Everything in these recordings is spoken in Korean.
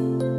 예수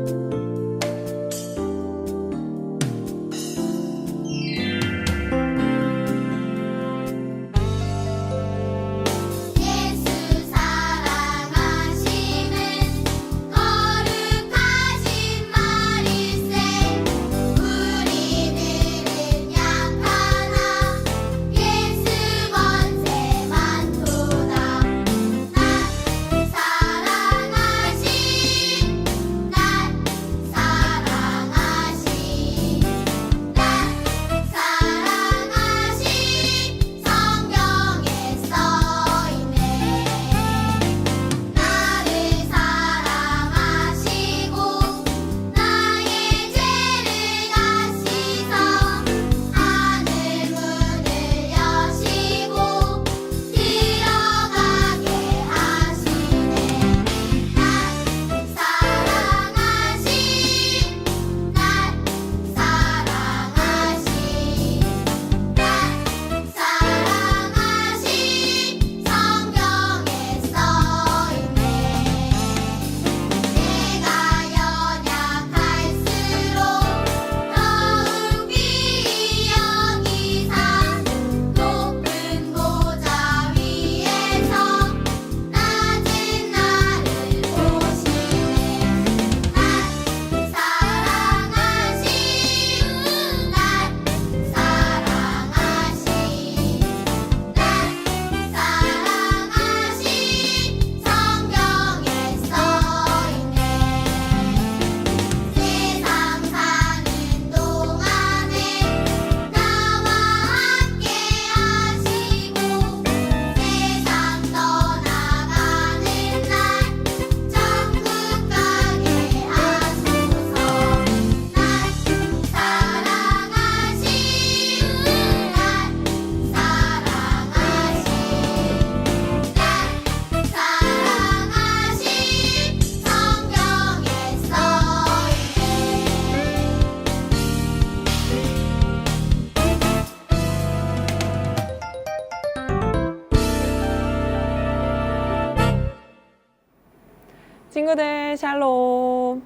친구들 샬롬.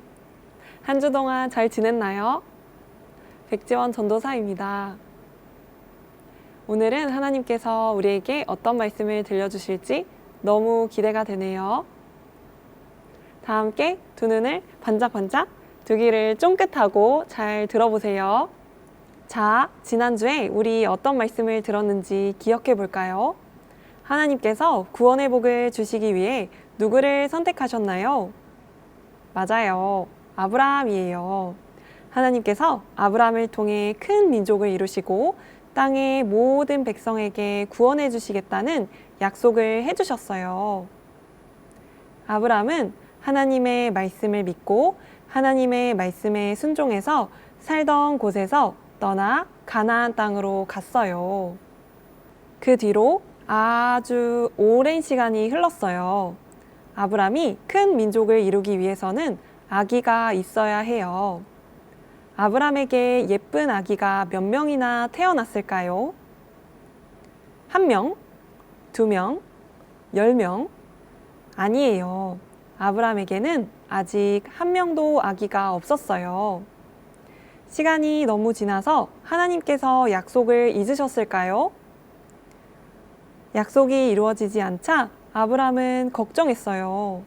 한 주 동안 잘 지냈나요? 백지원 전도사입니다. 오늘은 하나님께서 우리에게 어떤 말씀을 들려주실지 너무 기대가 되네요. 다 함께 두 눈을 반짝반짝, 두 귀를 쫑긋하고 잘 들어보세요. 자, 지난주에 우리 어떤 말씀을 들었는지 기억해 볼까요? 하나님께서 구원의 복을 주시기 위해 누구를 선택하셨나요? 맞아요. 아브라함이에요. 하나님께서 아브라함을 통해 큰 민족을 이루시고 땅의 모든 백성에게 구원해 주시겠다는 약속을 해 주셨어요. 아브라함은 하나님의 말씀을 믿고 하나님의 말씀에 순종해서 살던 곳에서 떠나 가나안 땅으로 갔어요. 그 뒤로 아주 오랜 시간이 흘렀어요. 아브람이 큰 민족을 이루기 위해서는 아기가 있어야 해요. 아브람에게 예쁜 아기가 몇 명이나 태어났을까요? 한 명, 두 명, 열 명? 아니에요. 아브람에게는 아직 한 명도 아기가 없었어요. 시간이 너무 지나서 하나님께서 약속을 잊으셨을까요? 약속이 이루어지지 않자 아브람은 걱정했어요.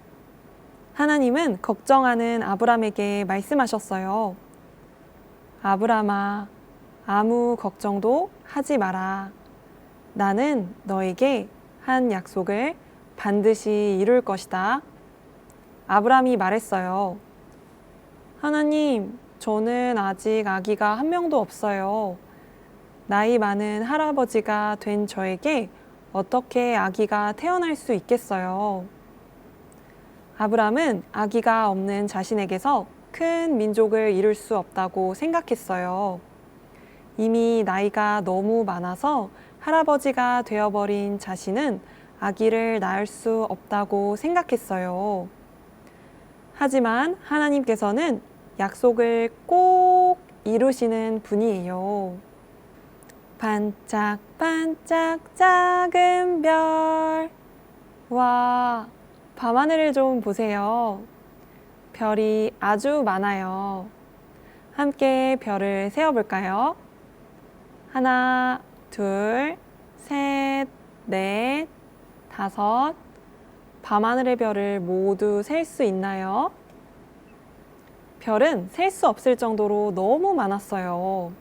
하나님은 걱정하는 아브람에게 말씀하셨어요. 아브람아, 아무 걱정도 하지 마라. 나는 너에게 한 약속을 반드시 이룰 것이다. 아브람이 말했어요. 하나님, 저는 아직 아기가 한 명도 없어요. 나이 많은 할아버지가 된 저에게 어떻게 아기가 태어날 수 있겠어요? 아브람은 아기가 없는 자신에게서 큰 민족을 이룰 수 없다고 생각했어요. 이미 나이가 너무 많아서 할아버지가 되어버린 자신은 아기를 낳을 수 없다고 생각했어요. 하지만 하나님께서는 약속을 꼭 이루시는 분이에요. 반짝반짝 작은 별. 와, 밤하늘을 좀 보세요. 별이 아주 많아요. 함께 별을 세어볼까요? 하나, 둘, 셋, 넷, 다섯. 밤하늘의 별을 모두 셀 수 있나요? 별은 셀 수 없을 정도로 너무 많았어요.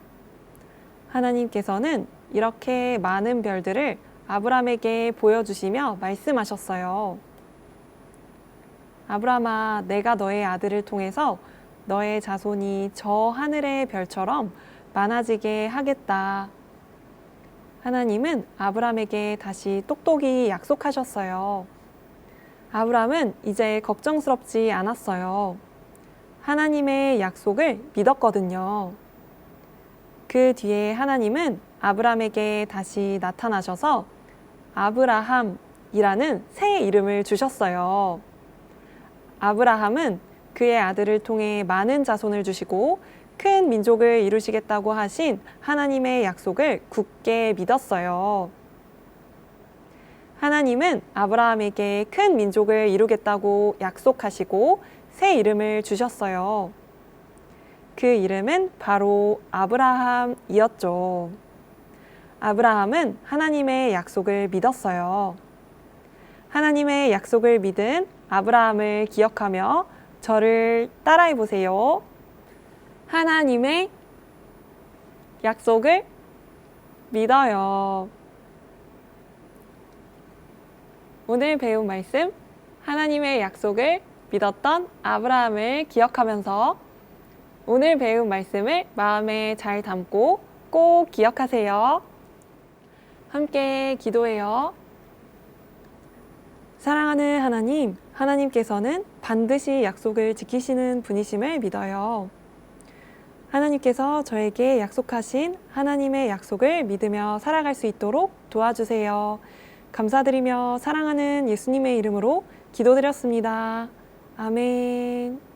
하나님께서는 이렇게 많은 별들을 아브람에게 보여주시며 말씀하셨어요. 아브람아, 내가 너의 아들을 통해서 너의 자손이 저 하늘의 별처럼 많아지게 하겠다. 하나님은 아브람에게 다시 똑똑히 약속하셨어요. 아브람은 이제 걱정스럽지 않았어요. 하나님의 약속을 믿었거든요. 그 뒤에 하나님은 아브람에게 다시 나타나셔서 아브라함이라는 새 이름을 주셨어요. 아브라함은 그의 아들을 통해 많은 자손을 주시고 큰 민족을 이루시겠다고 하신 하나님의 약속을 굳게 믿었어요. 하나님은 아브라함에게 큰 민족을 이루겠다고 약속하시고 새 이름을 주셨어요. 그 이름은 바로 아브라함이었죠. 아브라함은 하나님의 약속을 믿었어요. 하나님의 약속을 믿은 아브라함을 기억하며 저를 따라해 보세요. 하나님의 약속을 믿어요. 오늘 배운 말씀, 하나님의 약속을 믿었던 아브라함을 기억하면서 오늘 배운 말씀을 마음에 잘 담고 꼭 기억하세요. 함께 기도해요. 사랑하는 하나님, 하나님께서는 반드시 약속을 지키시는 분이심을 믿어요. 하나님께서 저에게 약속하신 하나님의 약속을 믿으며 살아갈 수 있도록 도와주세요. 감사드리며 사랑하는 예수님의 이름으로 기도드렸습니다. 아멘.